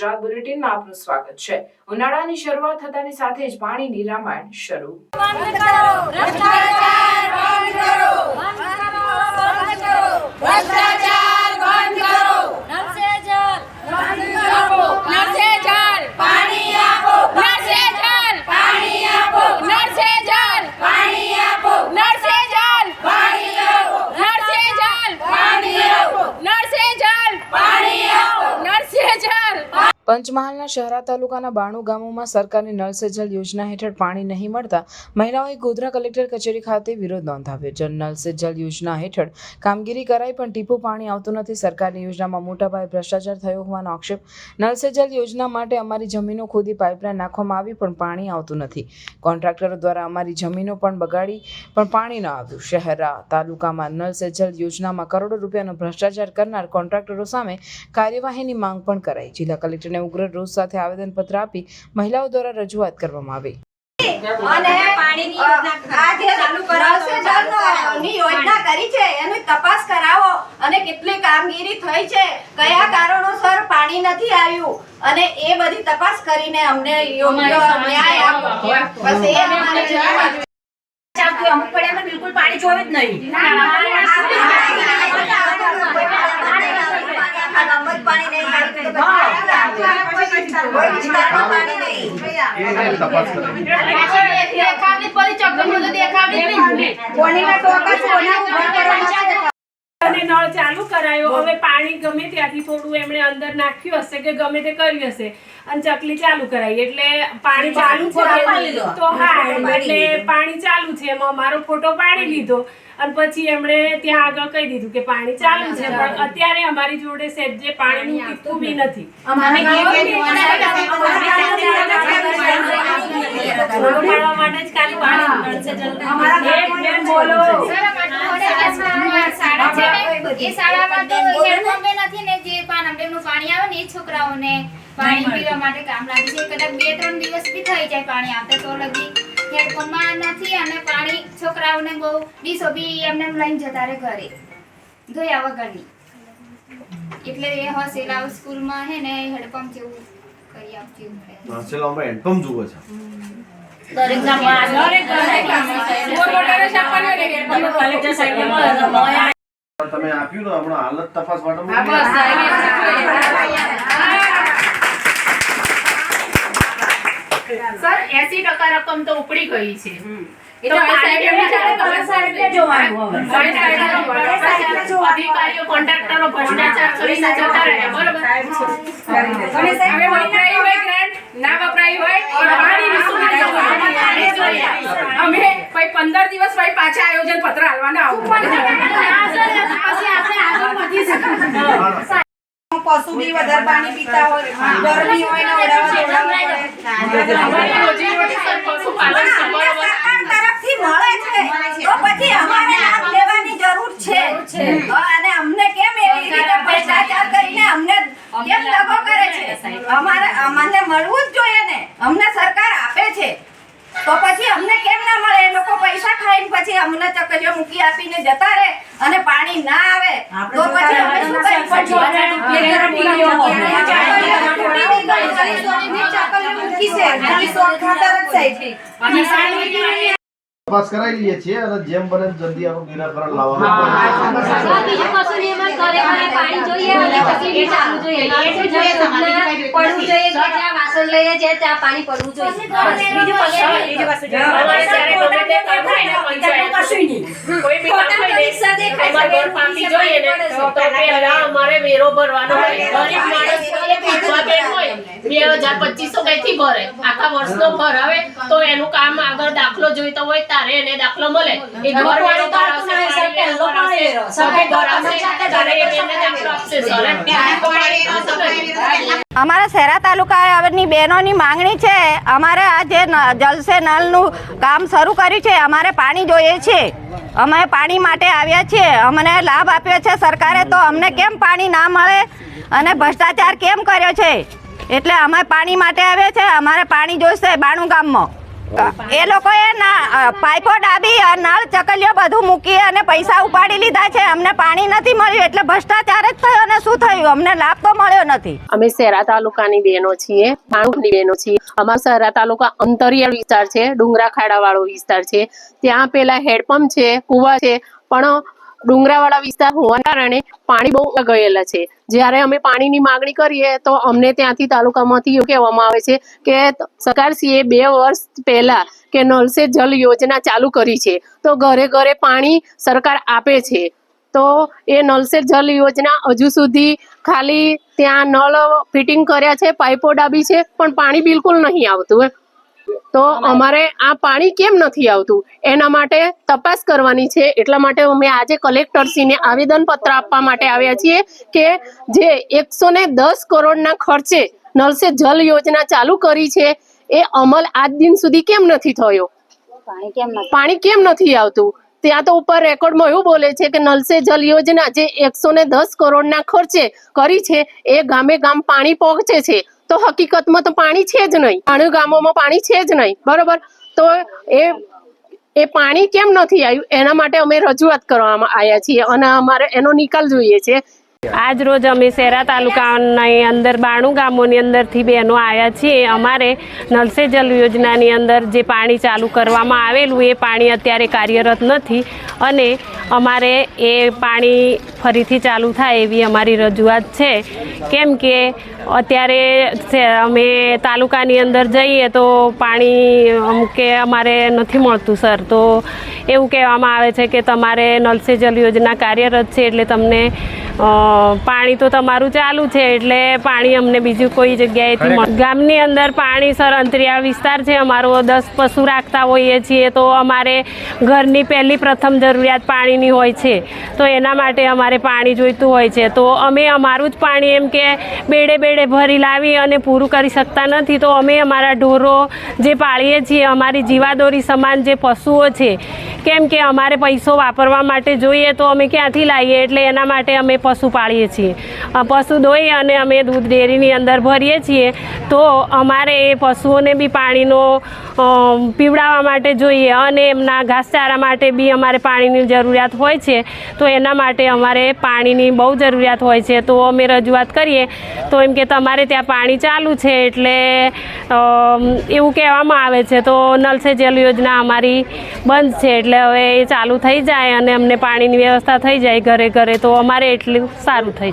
ગુજરાત બુલેટિનમાં આપનું સ્વાગત છે. ઉનાળાની શરૂઆત થતાની સાથે જ પાણીની રામાયણ શરૂ બંધ કરો ભ્રષ્ટાચાર બંધ કરો બંધ કરો બંધ કરો ભ્રષ્ટાચાર બંધ કરો નળ સે જલ બંધ કરો નળ સે જલ પાણી આપો નળ સે જલ પાણી આપો નળ સે જલ પાણી આપો નળ સે જલ પાણી આપો નળ સે જલ પાણી આપો નળ સે જલ પાણી આપો નળ સે જલ પંચમહાલના શહેરા તાલુકાના બાણું ગામોમાં સરકારની નળ સે જલ યોજના હેઠળ પાણી નહીં મળતા મહિલાઓએ ગોધરા કલેક્ટર કચેરી ખાતે વિરોધ નોંધાવ્યો. જન નળ સે જલ યોજના હેઠળ કામગીરી કરાઈ પણ ટીપું પાણી આવતું નથી. સરકારની યોજનામાં મોટાપાયે ભ્રષ્ટાચાર થયો હોવાનો આક્ષેપ. નળ સે જલ યોજના માટે અમારી જમીનો ખોદી પાઇપલાઇન નાખવામાં આવી પણ પાણી આવતું નથી. કોન્ટ્રાક્ટરો દ્વારા અમારી જમીનો પણ બગાડી પણ પાણી ન આવ્યું. શહેરા તાલુકામાં નળ સે જલ યોજનામાં કરોડો રૂપિયાનો ભ્રષ્ટાચાર કરનાર કોન્ટ્રાક્ટરો સામે કાર્યવાહીની માંગ પણ કરાઈ. જિલ્લા કલેક્ટરને ઉગ્ર રોષ સાથે આવેદનપત્ર આપી મહિલાઓ દ્વારા રજૂઆત કરવામાં આવી અને આ જે નળ સે યોજના કરી છે એની તપાસ કરાવો અને કેટલી કામગીરી થઈ છે કયા કારણોસર પાણી નથી આવ્યું અને એ બધી તપાસ કરીને અમને યોગ્ય ન્યાય આપો બસ એ અમારી અમુક પડિયામાં બિલકુલ પાણી જોવે જ નહીં એ તપાસ કરે અને નળ ચાલુ કરાયો. હવે પાણી ગમે ત્યાંથી થોડું એમણે અંદર નાખ્યું હશે કે ગમે તે કર્યું હશે. અને ચકલી ચાલુ કરાઈ. એટલે પાણી ચાલુ છે તો હા એટલે પાણી ચાલુ છે. એમાં અમારો ફોટો પાડી લીધો. અને પછી એમણે ત્યાં આગળ કહી દીધું કે પાણી ચાલુ છે. પણ અત્યારે અમારી જોડે સેજે પાણીનું ટીપું બી નથી. અમારા માટે જ ખાલી પાણી મળશે જલ્દી બોલો. એ શાળામાં તો હેન્ડપંપ નથી ને જે પાનમ ડેમનું પાણી આવે ને એ છોકરાઓને પાણી પીવા માટે કામ લાગે છે કદાચ બે ત્રણ દિવસ બી થઈ જાય પાણી આવતા તો લગી હેન્ડપંપમાં નથી અને પાણી છોકરાઓને બહુ ડીશો બી એમને એમ લઈને જતા રહે ઘરે ધોયા વગરની એટલે એ હોસેલા સ્કૂલમાં હે ને હેન્ડપંપ જેવું કરી આપજો એવું થાય. હેન્ડપંપ જુએ છે દરેક ગામમાં દરેક મળે. તમે આપ્યું ને હમણાં હાલત તપાસ માટે સર એસી ટકા રકમ તો ઉપડી ગઈ છે. અધિકારીઓ કોન્ટ્રાક્ટરો ભ્રષ્ટાચાર કરીને જતા રહ્યા બરોબર? હવે વપરાઈ હોય grant, ના વપરાય હોય પણ પાણીની સુવિધા જોઈએ. પાણી જોઈએ. પછી પંદર દિવસ ભાઈ પાછા આયોજન પત્ર હાલવાના આવું. પશુ બી વધારે પાણી પીતા હોય ગરમી હોય ને ઓડાવા દોડાવવા અમારી રોજીરોટી સર પશુપાલન છે બરોબર સરકાર તરફથી મળે છે. તો પછી અમારે લાભ લેવાની જરૂર છે. અને અમને કેમ એવી રીતે ભ્રષ્ટાચાર કરીને અમને કેમ દગો કરે છે. અમારે અમને મળવું જ જોઈએ ને. અમને સરકાર આપે છે તો પછી અમને કેમ ના મળે એ લોકો પૈસા ખાઈને પછી અમને ચકલીઓ મૂકી આપીને જતા રહે અને પાણી ના આવે તો પછી અમે શું કરી શકીએ? તપાસ કરાવી લઈએ છીએ અને જેમ બને જલ્દી આપણું નિરાકરણ લાવવાનું. અમારે. કોઈ વેરો ભરવાનો બે હજાર પચીસો કઈથી ભરે? આખા વર્ષનો ભરાવે તો એનું કામ આગળ દાખલો જોઈતો હોય તારે એને દાખલો મળે. એ ઘર વેરો ભરાવશે, પહેલો વેરો ભરાવશે, સભે ભરાવશે, ત્યારે એ બેનને દાખલો આપશે. સર. અમારા શહેરા તાલુકાની બહેનોની માંગણી છે અમારે આ જે જલસે જલ નળનું કામ શરૂ કર્યું છે અમારે પાણી જોઈએ છે. અમે પાણી માટે આવ્યા છીએ. અમને લાભ આપ્યો છે સરકારે તો અમને કેમ પાણી ના મળે? અને ભ્રષ્ટાચાર કેમ કર્યો છે? એટલે અમે પાણી માટે આવ્યા છે અમારે પાણી જોઈશે બાણું ગામમાં. એ લોકોએ પાઇપો ડાબી નળ ચકલીઓ બધું મૂકી અને પૈસા ઉપાડી લીધા છે. અમને પાણી નથી મળ્યું, એટલે ભ્રષ્ટાચાર જ થયો અને શું થયું? અમને લાભ તો મળ્યો નથી. અમે શહેરા તાલુકાની બહેનો છીએ માણુકની બહેનો છીએ. અમારા શહેરા તાલુકા અંતરિયાળ વિસ્તાર છે ડુંગરા ખાડાવાળો વિસ્તાર છે. ત્યાં પેલા હેડપંપ છે, કુવા છે, પણ ડુંગરાવાળા વિસ્તાર હોવાના કારણે પાણી બહુ ગયેલા છે. જ્યારે અમે પાણીની માગણી કરીએ તો અમને ત્યાંથી તાલુકામાંથી એવું કહેવામાં આવે છે કે સરકારશ્રીએ બે વર્ષ પહેલા કે નળ સે જલ યોજના ચાલુ કરી છે. તો ઘરે ઘરે પાણી સરકાર આપે છે. તો એ નળ સે જલ યોજના હજુ સુધી ખાલી ત્યાં નળ ફિટિંગ કર્યા છે, પાઇપો ડાબી છે, પણ પાણી બિલકુલ નહીં આવતું. તો અમારે આ પાણી કેમ નથી આવતું? એના માટે તપાસ કરવાની છે. એટલા માટે અમે આજે કલેક્ટરશ્રીને આવેદન પત્ર આપવા માટે આવ્યા છીએ કે જે એકસો ને દસ કરોડના ખર્ચે નળ સે જલ યોજના ચાલુ કરી છે એ અમલ આજ દિન સુધી કેમ નથી થયો? પાણી કેમ નથી? આવતું? ત્યાં તો ઉપર રેકોર્ડમાં એવું બોલે છે કે નલ સે જલ યોજના જે એકસો ને દસ કરોડના ખર્ચે કરી છે એ ગામે ગામ પાણી પહોંચે છે. તો હકીકતમાં તો પાણી છે જ નહીં. અણુ ગામોમાં પાણી છે જ નહીં. બરોબર? તો એ એ પાણી કેમ નથી આવ્યું? એના માટે અમે રજૂઆત કરવામાં આવ્યા છીએ અને અમારે એનો નિકાલ જોઈએ છે. આજ રોજ અમે શેરા તાલુકાની અંદર બાણું ગામોની અંદરથી બહેનો આવ્યા છીએ. અમારે નલસે જલ યોજનાની અંદર જે પાણી ચાલુ કરવામાં આવેલું, એ પાણી અત્યારે કાર્યરત નથી અને અમારે એ પાણી ફરીથી ચાલુ થાય એવી અમારી રજૂઆત છે. કેમ કે અત્યારે અમે તાલુકાની અંદર જઈએ તો પાણી કે અમારે નથી મળતું, સર. તો એવું કહેવામાં આવે છે કે તમારે નલસે જલ યોજના કાર્યરત છે એટલે તમને પાણી તો તમારું ચાલુ છે એટલે પાણી અમને બીજું કોઈ જગ્યાએથી ગામની અંદર પાણી સર અંતરિયાળ વિસ્તાર છે અમારો દસ પશુ રાખતા હોઈએ છીએ તો અમારે ઘરની પહેલી પ્રથમ જરૂરિયાત પાણીની હોય છે. તો એના માટે અમારે પાણી જોઈતું હોય છે. તો અમે અમારું જ પાણી એમ કે બેડે બેડે ભરી લાવી અને પૂરું કરી શકતા નથી. તો અમે અમારા ઢોરો જે પાળીએ છીએ અમારી જીવાદોરી સમાન જે પશુઓ છે કેમ કે અમારે પૈસો વાપરવા માટે જોઈએ તો અમે ક્યાંથી લાવીએ? એટલે એના માટે અમે પશુ પાળીએ છીએ. પશુ દોઈ અને અમે દૂધ ડેરીની અંદર ભરીએ છીએ, તો અમારે એ પશુઓને બી પાણીનો પીવડાવવા માટે જોઈએ અને એમના ઘાસચારા માટે બી અમારે પાણીની જરૂરિયાત હોય છે. તો એના માટે અમારે પાણીની બહુ જરૂરિયાત હોય છે. તો અમે રજૂઆત કરીએ. તો એમ કે તમારે ત્યાં પાણી ચાલુ છે એટલે એવું કહેવામાં આવે છે. તો નલ સે જલ યોજના અમારી બંધ છે એટલે હવે એ ચાલુ થઈ જાય અને અમને પાણીની વ્યવસ્થા થઈ જાય ઘરે ઘરે. તો અમારે એટલું સારું થઈ